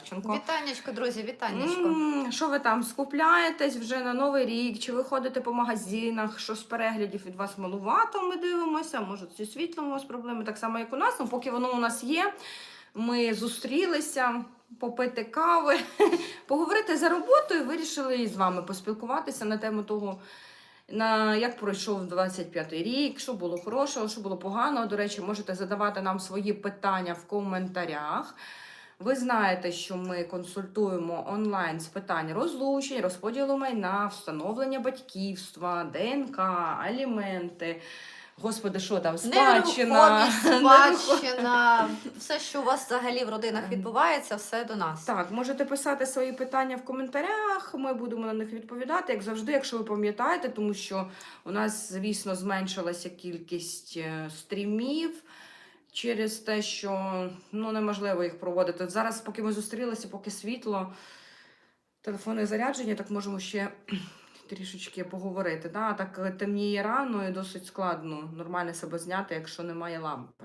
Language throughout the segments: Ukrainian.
Левченко. Вітаннячко, друзі, вітаннячко. Що ви там скупляєтесь вже на новий рік? Чи ви ходите по магазинах? Що з переглядів від вас малувато? Ми дивимося. Може, зі світлом у вас проблеми так само, як у нас. Ну, поки воно у нас є, ми зустрілися. Попити кави, поговорити за роботою, вирішили і з вами поспілкуватися на тему того, на як пройшов 25-й рік, що було хорошого, що було поганого. До речі, можете задавати нам свої питання в коментарях. Ви знаєте, що ми консультуємо онлайн з питань розлучень, розподілу майна, встановлення батьківства, ДНК, аліменти. Господи, що там, спадщина. Спадщина, все, що у вас взагалі в родинах відбувається, все до нас. Так, можете писати свої питання в коментарях. Ми будемо на них відповідати, як завжди, якщо ви пам'ятаєте, тому що у нас, звісно, зменшилася кількість е, стрімів через те, що ну, неможливо їх проводити. Зараз, поки ми зустрілися, поки світло, телефони заряджені, так можемо ще трішечки поговорити. Да? Так е, темніє рано і досить складно нормально себе зняти, якщо немає лампи.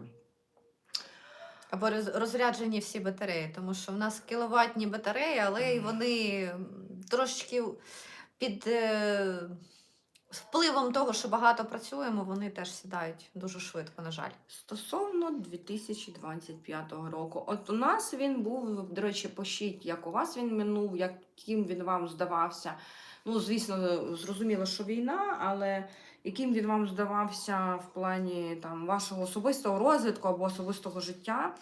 Або розряджені всі батареї, тому що в нас кіловатні батареї, але й вони трошечки під е, впливом того, що багато працюємо, вони теж сідають дуже швидко, на жаль. Стосовно 2025 року, от у нас він був, до речі, пишіть, як у вас він минув, яким він вам здавався. Ну, звісно, зрозуміло, що війна, але яким він вам здавався в плані там, вашого особистого розвитку або особистого життя?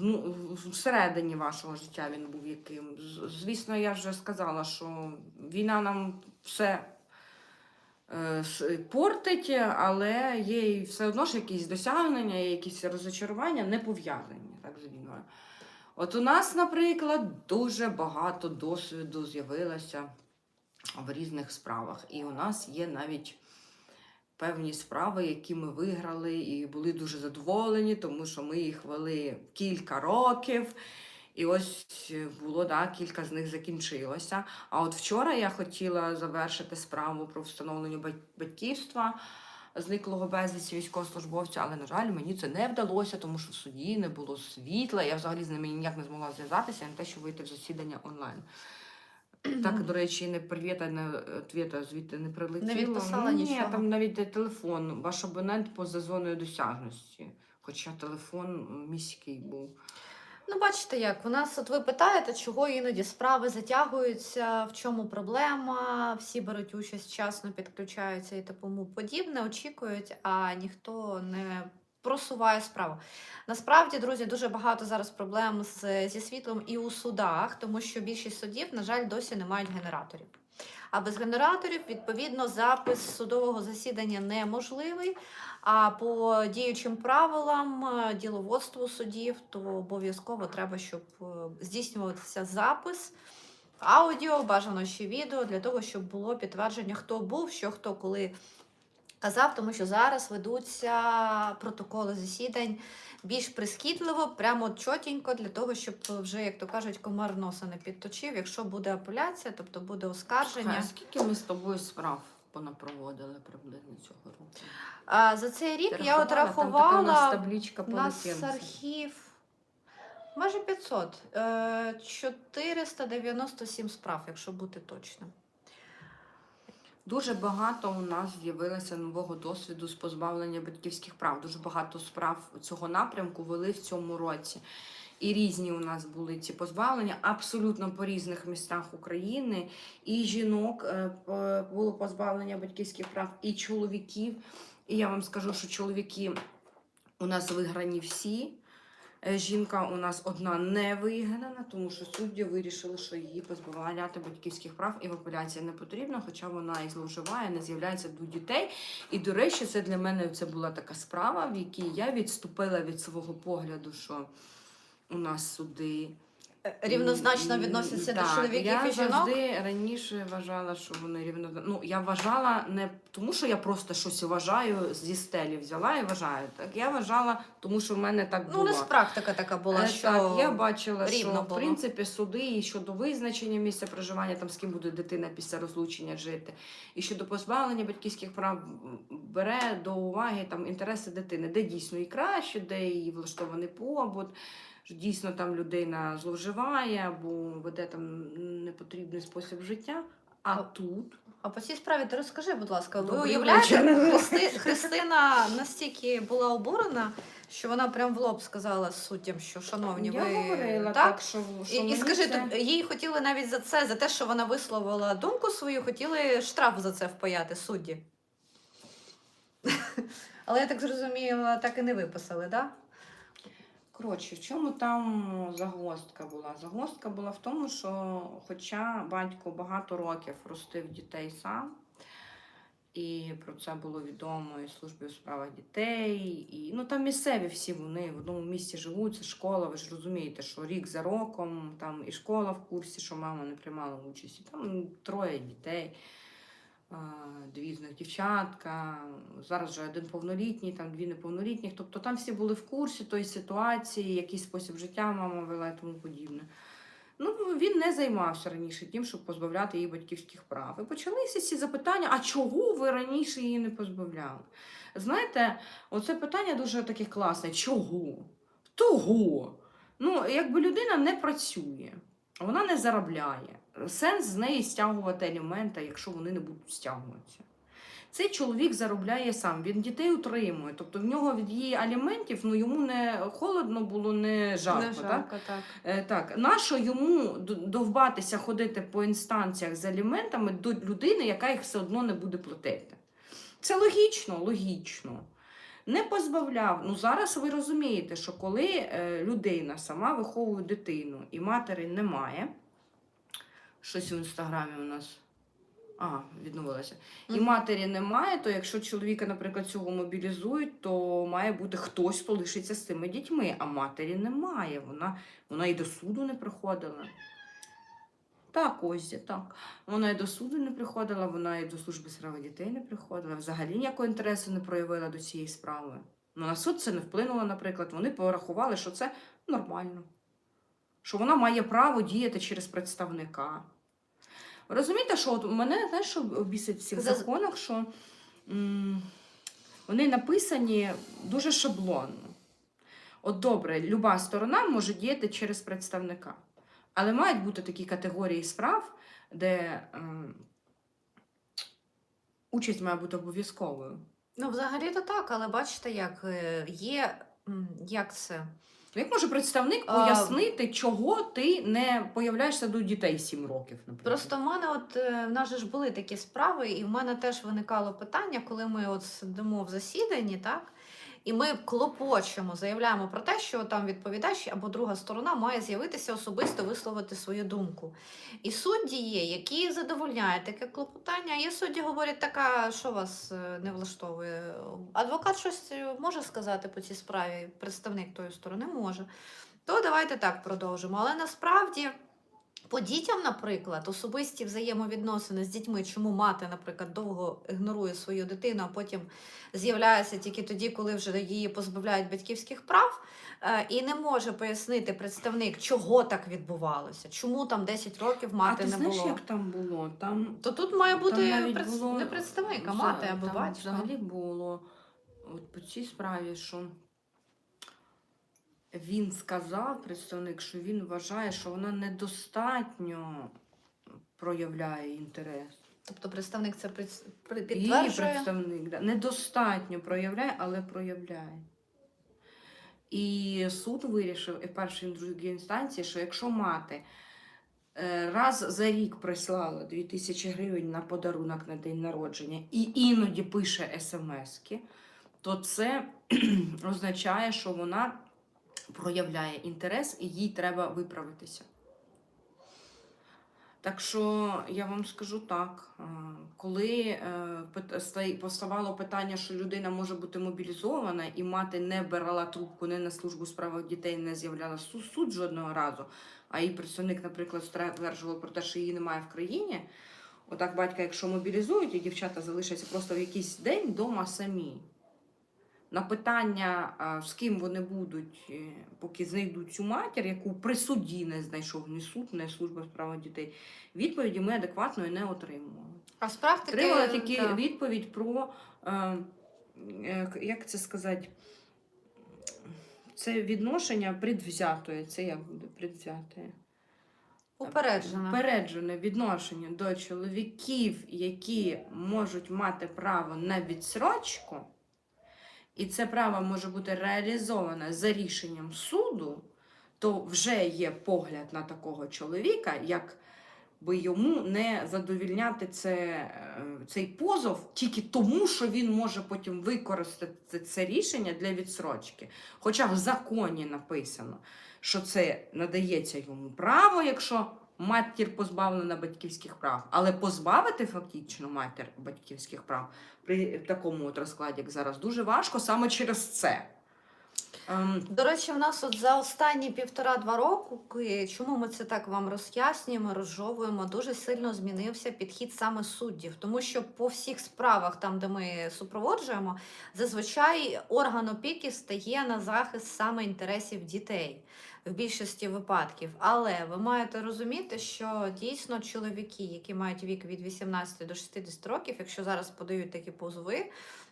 Ну, всередині вашого життя він був яким. Звісно, я вже сказала, що війна нам все е, портить, але є все одно ж якісь досягнення, якісь розочарування не пов'язані так, з війною. От у нас, наприклад, дуже багато досвіду з'явилося в різних справах. І у нас є навіть певні справи, які ми виграли і були дуже задоволені, тому що ми їх вели кілька років. І ось е, було, да, кілька з них закінчилося. А от вчора я хотіла завершити справу про встановлення батьківства зниклого безвісті військовослужбовця, але, на жаль, мені це не вдалося, тому що в суді не було світла. Я взагалі з ними ніяк не змогла зв'язатися, не те, що вийти в засідання онлайн. Так, до речі, не привіта, не ответа звідти не прилетіло. відписала Ні, нічого? там навіть де телефон, ваш абонент поза зоною досяжності. Хоча телефон міський був. Ну, бачите, як у нас, от ви питаєте, чого іноді справи затягуються, в чому проблема, всі беруть участь вчасно, підключаються і тому подібне, очікують, а ніхто не просуває справу. Насправді, друзі, дуже багато зараз проблем з, зі світлом і у судах, тому що більшість судів, на жаль, досі не мають генераторів. А без генераторів, відповідно, запис судового засідання неможливий. А по діючим правилам е, діловодству судів, то обов'язково треба, щоб е, здійснювався запис. Аудіо, бажано ще відео, для того, щоб було підтвердження, хто був, що хто коли казав, тому що зараз ведуться протоколи засідань більш прискіпливо, прямо чотенько, для того, щоб вже, як то кажуть, комар носа не підточив. Якщо буде апеляція, тобто буде оскарження. А скільки ми з тобою справ понапроводили приблизно цього року? А за цей рік Ти я от рахувала? Там така у нас. У нас архів майже 500. Е, 497 справ, якщо бути точним. Дуже багато у нас з'явилося нового досвіду з позбавлення батьківських прав. Дуже багато справ цього напрямку вели в цьому році. І різні у нас були ці позбавлення абсолютно по різних містах України. І жінок е, було позбавлення батьківських прав, і чоловіків. І я вам скажу, що чоловіки у нас виграні всі. Е, Жінка у нас одна не вигнана, тому що судді вирішили, що її позбавляти батьківських прав і в не потрібно, хоча вона і зловживає, не з'являється до дітей. І, до речі, це для мене це була така справа, в якій я відступила від свого погляду, що у нас суди Рівнозначно М, відносяться до чоловіків я і жінок. завжди раніше вважала, що вони рівно. Ну, я вважала не тому, що я просто щось вважаю зі стелі взяла і вважаю. Так я вважала, тому що в мене так Ну, було. у нас практика така була, Е, що Так, я бачила, рівно що в принципі суди і щодо визначення місця проживання, там з ким буде дитина після розлучення жити, і щодо позбавлення батьківських прав м, бере до уваги там інтереси дитини, де дійсно і краще, де її влаштований побут. Що дійсно там людина зловживає або веде там непотрібний спосіб життя. А А- тут А по цій справі ти розкажи, будь ласка, ви Добрий уявляєте. Христи... Христина настільки була обурена, що вона прям в лоб сказала суддям, що шановні, я ви говорила так. так, що, що І, і скажи, то їй хотіли навіть за це, за те, що вона висловила думку свою, хотіли штраф за це впаяти судді. Але я так зрозуміла, так і не виписали, так? Да? Коротше, в чому там загвоздка була? Загвоздка була в тому, що хоча батько багато років ростив дітей сам, і про це було відомо і службі у справах дітей, і ну там місцеві всі вони в одному місті живуть, це школа. Ви ж розумієте, що рік за роком там і школа в курсі, що мама не приймала участь, і там троє дітей. Дві з них дівчатка, зараз вже один повнолітній, там дві неповнолітніх. Тобто там всі були в курсі тої ситуації, який спосіб життя мама вела і тому подібне. Ну, він не займався раніше тим, щоб позбавляти її батьківських прав. І почалися ці запитання: а чого ви раніше її не позбавляли? Знаєте, оце питання дуже таке класне. Чого? Того. Ну, якби людина не працює, вона не заробляє. Сенс з неї стягувати аліменти, якщо вони не будуть стягуватися. Цей чоловік заробляє сам, він дітей утримує. Тобто в нього від її аліментів ну, йому не холодно було, не жарко. Не Так? жалко, так. Е, Так, нащо йому довбатися ходити по інстанціях з аліментами до людини, яка їх все одно не буде платити? Це логічно, логічно. Не позбавляв. Ну зараз ви розумієте, що коли е, людина сама виховує дитину і матері немає, щось в інстаграмі у нас. А, відновилося. І Мгм. матері немає, то якщо чоловіка, наприклад, цього мобілізують, то має бути хтось, хто лишиться з цими дітьми, а матері немає. Вона, вона і до суду не приходила. Так, ось так. Вона і до суду не приходила, вона і до служби справи дітей не приходила. Взагалі ніякого інтересу не проявила до цієї справи. Ну, на суд це не вплинуло, наприклад. Вони порахували, що це нормально. Що вона має право діяти через представника. Розумієте, що от мене знаєш, що бісить в цих За- законах, що м, вони написані дуже шаблонно. От добре, люба сторона може діяти через представника. Але мають бути такі категорії справ, де ем, участь має бути обов'язковою. Ну, взагалі-то так, але бачите, як е, є. Як це? Ну, Як може представник А, пояснити, чого ти не появляєшся до дітей 7 років? Наприклад? Просто в мене, от е, в нас же ж були такі справи, і в мене теж виникало питання, коли ми от сидимо в засіданні, так? І ми клопочемо, заявляємо про те, що там відповідач або друга сторона має з'явитися особисто висловити свою думку. І судді є, які задовольняють таке клопотання. Є судді говорять, така, що вас е, не влаштовує. Адвокат щось е, може сказати по цій справі, представник тої сторони може. То давайте так продовжимо. Але насправді. По дітям, наприклад, особисті взаємовідносини з дітьми, чому мати, наприклад, довго ігнорує свою дитину, а потім з'являється тільки тоді, коли вже її позбавляють батьківських прав, е, і не може пояснити представник, чого так відбувалося, чому там 10 років мати а ти не знаєш, було. як там було? Там То тут має бути навіть пред- було- не представник, а мати або там батько. Взагалі було от по цій справі, що він сказав, представник, що він вважає, що вона недостатньо проявляє інтерес. Тобто представник це пред- при- Її підтверджує. представник да, недостатньо проявляє, але проявляє. І суд вирішив, і в першій і в другій інстанції, що якщо мати е, раз за рік прислала 2000 гривень на подарунок на день народження і іноді пише смски, то це означає, що вона проявляє інтерес і їй треба виправитися. Так що я вам скажу так, е, коли е, поставало питання, що людина може бути мобілізована і мати не брала трубку не на службу справах дітей, не з'являлася суд, суд жодного разу, а її представник, наприклад, стверджував про те, що її немає в країні. Отак батька, якщо мобілізують, і дівчата залишаться просто в якийсь день вдома самі. На питання, з ким вони будуть, е, поки знайдуть цю матір, яку при суді не знайшов ні суд, ні служба справ дітей, відповіді ми адекватної не отримували. А з практики Отримала тільки так. відповідь про, е, е, як це сказати, це відношення предвзятої. Це як буде предвзятої? Упереджена. Упереджене відношення до чоловіків, які можуть мати право на відсрочку, і це право може бути реалізоване за рішенням суду, то вже є погляд на такого чоловіка, як би йому не задовільняти це, е, цей позов тільки тому, що він може потім використати це рішення для відсрочки. Хоча в законі написано, що це надається йому право, якщо матір позбавлена батьківських прав, але позбавити фактично матір батьківських прав при такому от розкладі, як зараз, дуже важко саме через це. Ем, До речі, в нас от за останні півтора-два роки, чому ми це так вам роз'яснюємо, розжовуємо, дуже сильно змінився підхід саме суддів. Тому що по всіх справах, там де ми супроводжуємо, зазвичай орган опіки стає на захист саме інтересів дітей в більшості випадків. Але ви маєте розуміти, що дійсно чоловіки, які мають вік від 18 до 60 років, якщо зараз подають такі позови,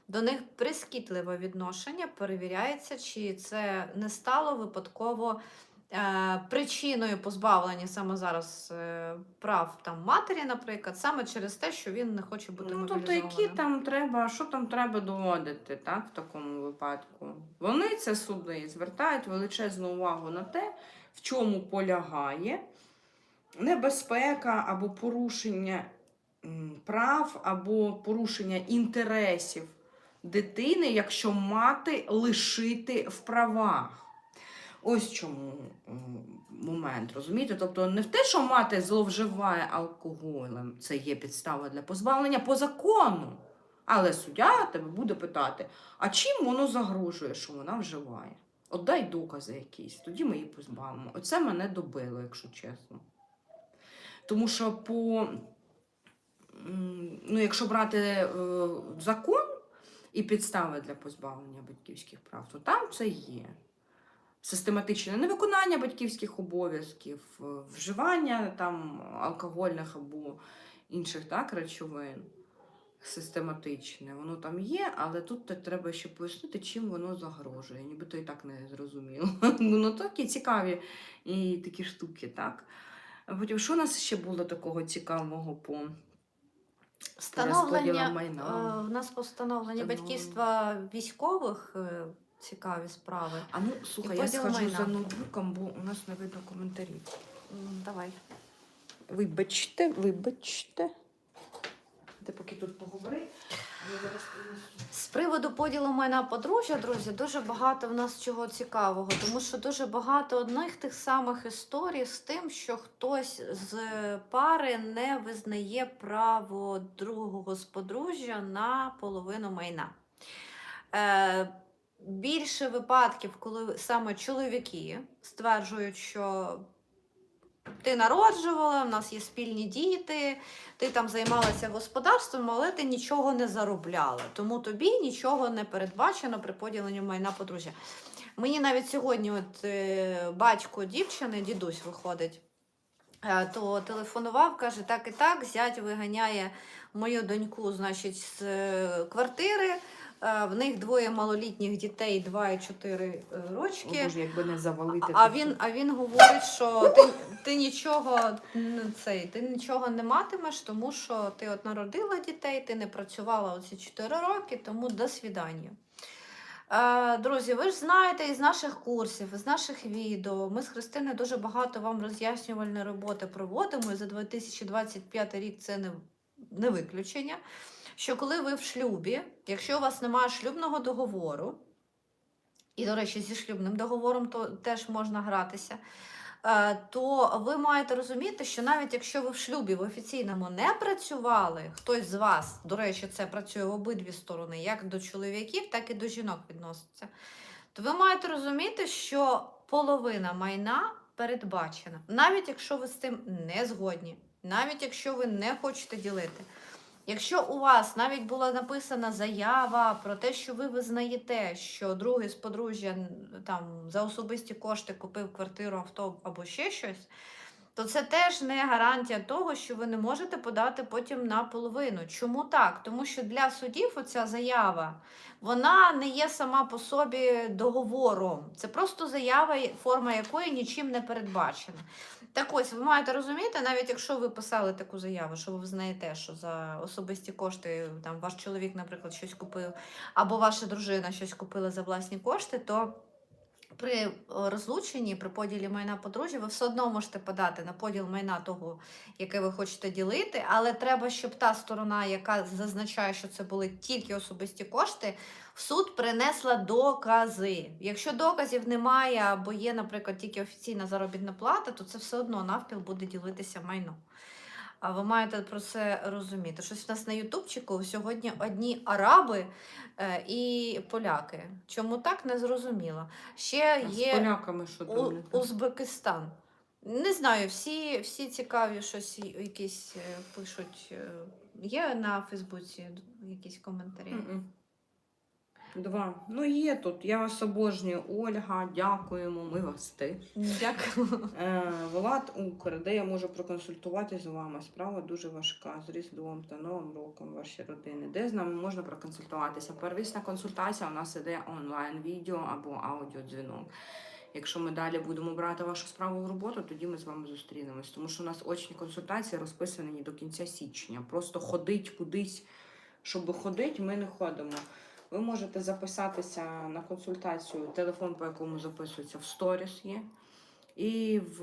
до них прискітливе відношення перевіряється, чи це не стало випадково е, причиною позбавлення саме зараз е, прав там матері, наприклад, саме через те, що він не хоче бути Ну, тобто, мобілізованим. які там треба, що там треба доводити, так, в такому випадку? Вони це суди звертають величезну увагу на те, в чому полягає небезпека або порушення м, прав, або порушення інтересів дитини, якщо мати лишити в правах. Ось чому момент, розумієте? Тобто не в те, що мати зловживає алкоголем, це є підстава для позбавлення по закону. Але суддя тебе буде питати, а чим воно загрожує, що вона вживає? От дай докази якісь, тоді ми її позбавимо. Оце мене добило, якщо чесно. Тому що по, ну, якщо брати е, закон і підстави для позбавлення батьківських прав, то там це є систематичне невиконання батьківських обов'язків, е, вживання там алкогольних або інших так, речовин. Систематичне, воно там є, але тут треба ще пояснити, чим воно загрожує. Нібито і так не зрозуміло. Ну такі цікаві і такі штуки, так. Потім, що у нас ще було такого цікавого по Встановлення, майна? У нас постановлення батьківства військових е, цікаві справи. А ну слухай, я схожу за ноутбуком, бо у нас не видно коментарів. Давай. Вибачте, вибачте. Ти поки тут поговори. З приводу поділу майна подружжя, друзі, дуже багато в нас чого цікавого, тому що дуже багато одних тих самих історій з тим, що хтось з пари не визнає право другого з подружжя на половину майна. Е, більше випадків, коли саме чоловіки стверджують, що ти народжувала, в нас є спільні діти, ти там займалася господарством, але ти нічого не заробляла. Тому тобі нічого не передбачено при поділенні майна подружжя. Мені навіть сьогодні, от е, батько дівчини, дідусь виходить, е, то телефонував, каже: так і так, зять виганяє мою доньку, значить, з е, квартири. Е, В них двоє малолітніх дітей, 2 і 4 рочки. Боже, якби не завалити. А він, а він говорить, що ти, ти нічого цей, ти нічого не матимеш, тому що ти от народила дітей, ти не працювала оці 4 роки, тому до свідання. Е, Друзі, ви ж знаєте із наших курсів, із наших відео. Ми з Христиною дуже багато вам роз'яснювальної роботи проводимо. І за 2025 рік це не, не виключення. Що коли ви в шлюбі, якщо у вас немає шлюбного договору, і, до речі, зі шлюбним договором то теж можна гратися. е, То ви маєте розуміти, що навіть якщо ви в шлюбі в офіційному не працювали, хтось з вас, до речі, це працює в обидві сторони, як до чоловіків, так і до жінок відноситься, то ви маєте розуміти, що половина майна передбачена, навіть якщо ви з цим не згодні, навіть якщо ви не хочете ділити. Якщо у вас навіть була написана заява про те, що ви визнаєте, що другий з подружжя там за особисті кошти купив квартиру, авто або ще щось, то це теж не гарантія того, що ви не можете подати потім на половину. Чому так? Тому що для судів оця заява вона не є сама по собі договором. Це просто заява, форма якої нічим не передбачена. Так ось, ви маєте розуміти, навіть якщо ви писали таку заяву, що ви знаєте, що за особисті кошти там ваш чоловік, наприклад, щось купив, або ваша дружина щось купила за власні кошти, то при е, розлученні, при поділі майна подружжя, ви все одно можете подати на поділ майна того, яке ви хочете ділити, але треба, щоб та сторона, яка зазначає, що це були тільки особисті кошти, в суд принесла докази. Якщо доказів немає, або є, наприклад, тільки офіційна заробітна плата, то це все одно навпіл буде ділитися майно. А ви маєте про це розуміти. Щось в нас на Ютубчику сьогодні одні араби е, і поляки. Чому так не зрозуміло. Ще А З є поляками що у? Узбекистан. Не знаю, всі, всі цікаві щось якісь е, пишуть. е, Є на Фейсбуці якісь коментарі? Мгм. Два. Ну є тут. Я вас обожнюю. Ольга, дякуємо. Ми вас теж. Дякую. Е, Влад Укр, де я можу проконсультувати з вами. Справа дуже важка з Різдвом та Новим роком ваші родини. Де з нами можна проконсультуватися? Первісна консультація у нас іде онлайн відео або аудіодзвінок. Якщо ми далі будемо брати вашу справу в роботу, тоді ми з вами зустрінемось. Тому що у нас очні консультації розписані до кінця січня. Просто ходить кудись, щоб ходити, ми не ходимо. Ви можете записатися на консультацію, телефон, по якому записується в сторіс є. І в,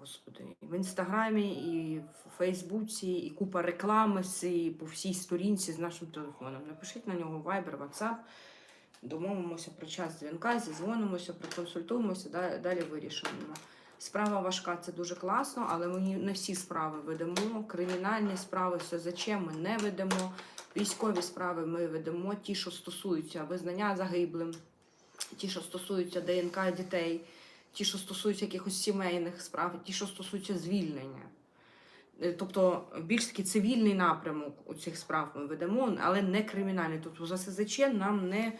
господи, в інстаграмі, і в Фейсбуці, і купа реклами і по всій сторінці з нашим телефоном. Напишіть на нього Viber, WhatsApp, домовимося про час дзвінка, зізвонимося, проконсультуємося, далі вирішимо. Справа важка, це дуже класно, але ми не всі справи ведемо. Кримінальні справи, СЗЧ ми не ведемо. Військові справи ми ведемо, ті, що стосуються визнання загиблим, ті, що стосуються ДНК дітей, ті, що стосуються якихось сімейних справ, ті, що стосуються звільнення. Е, Тобто більш таки цивільний напрямок у цих справ ми ведемо, але не кримінальний. Тобто за СЗЧ нам не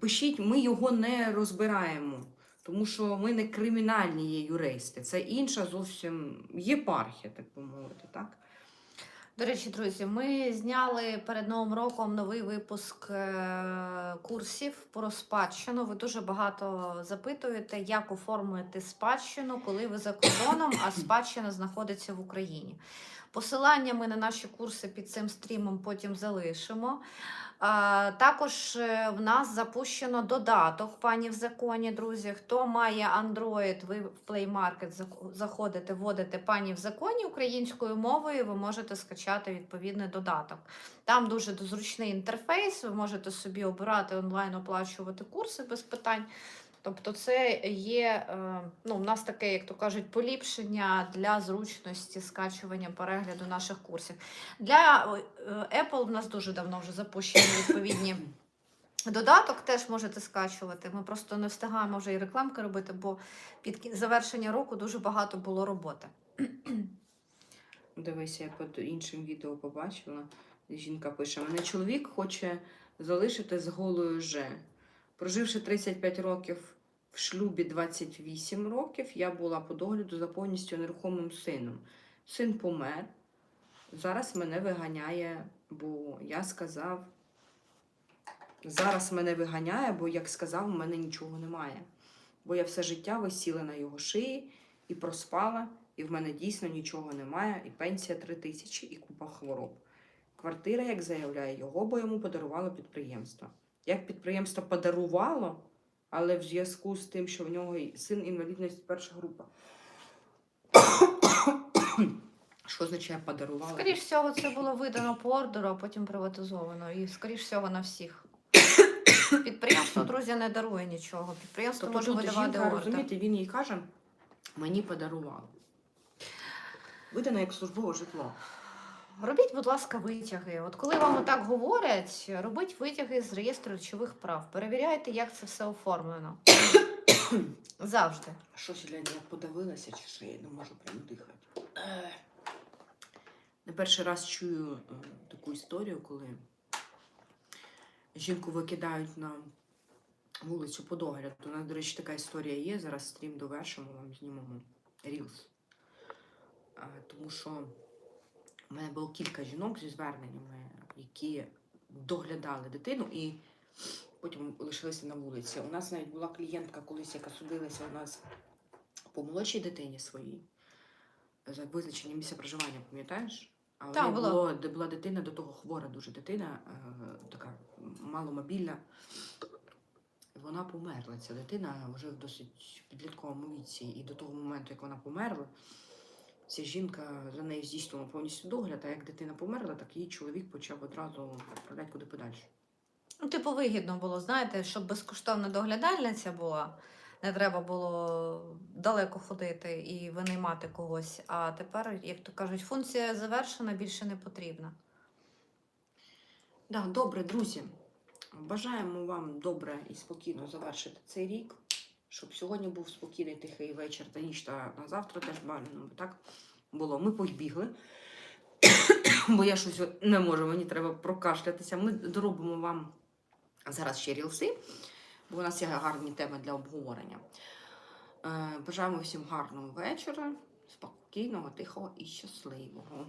пишіть, ми його не розбираємо, тому що ми не кримінальні є юристи. Це інша зовсім єпархія, так би мовити, так? До речі, друзі, ми зняли перед Новим роком новий випуск е, курсів про спадщину. Ви дуже багато запитуєте, як оформити спадщину, коли ви за кордоном, а спадщина знаходиться в Україні. Посилання ми на наші курси під цим стрімом потім залишимо. Також е, в нас запущено додаток пані в законі, друзі. Хто має Android, ви в Play Market заходите, вводите пані в законі українською мовою, ви можете скачати відповідний додаток. Там дуже зручний інтерфейс, ви можете собі обирати онлайн, оплачувати курси без питань. Тобто, це є е, ну, у нас таке, як то кажуть, поліпшення для зручності скачування перегляду наших курсів. Для е, Apple в нас дуже давно вже запущені відповідні. Додаток теж можете скачувати. Ми просто не встигаємо вже і рекламки робити, бо під завершення року дуже багато було роботи. Дивися, я під іншим відео побачила. Жінка пише: мене чоловік хоче залишити з голою Ж. Проживши 35 років в шлюбі 28 років, я була по догляду за повністю нерухомим сином. Син помер. Зараз мене виганяє, бо я сказав. Зараз мене виганяє, бо, як сказав, у мене нічого немає. Бо я все життя висіла на його шиї і проспала, і в мене дійсно нічого немає, і пенсія 3 тисячі, і купа хвороб. Квартира, як заявляє його, бо йому подарувало підприємство. Як підприємство подарувало, але в зв'язку з тим, що в нього син інвалідності перша група. Що означає подарувало? Скоріш всього, це було видано по ордеру, а потім приватизовано. І скоріш всього на всіх. Підприємство, друзі, не дарує нічого. Підприємство Тобто може видавати жінка, ордер. розумієте, він їй каже, мені подарувало. Видано як службове житло. Робіть, будь ласка, витяги. От коли вам так говорять, робіть витяги з реєстру речових прав. Перевіряйте, як це все оформлено. Завжди. Щось глянь, я подавилася, чи що я не можу прям дихати. Ех. Не перший раз чую е, таку історію, коли жінку викидають на вулицю по догляду. У нас, до речі, така історія є. Зараз стрім довершимо, вам знімемо. Reels. А, Тому що в мене було кілька жінок зі зверненнями, які доглядали дитину і потім лишилися на вулиці. У нас навіть була клієнтка колись, яка судилася у нас по молодшій дитині своїй за визначення місця проживання, пам'ятаєш? А в Так, було. було, де була дитина, до того хвора дуже дитина, е, така маломобільна. Вона померла. Ця дитина вже в досить підлітковому віці. І до того моменту, як вона померла, ця жінка за нею здійснювала повністю догляд, а як дитина померла, так її чоловік почав одразу відправляти куди подальше. Ну, типу, вигідно було, знаєте, щоб безкоштовна доглядальниця була. Не треба було далеко ходити і винаймати когось. А тепер, як то кажуть, функція завершена, більше не потрібна. Да, добре, друзі. Бажаємо вам добре і спокійно завершити цей рік, щоб сьогодні був спокійний тихий вечір та ніч та на завтра теж бажано. Так було. Ми побігли, бо я щось не можу, мені треба прокашлятися. Ми доробимо вам зараз ще рілси, бо у нас є гарні теми для обговорення. Е, Бажаємо всім гарного вечора, спокійного, тихого і щасливого.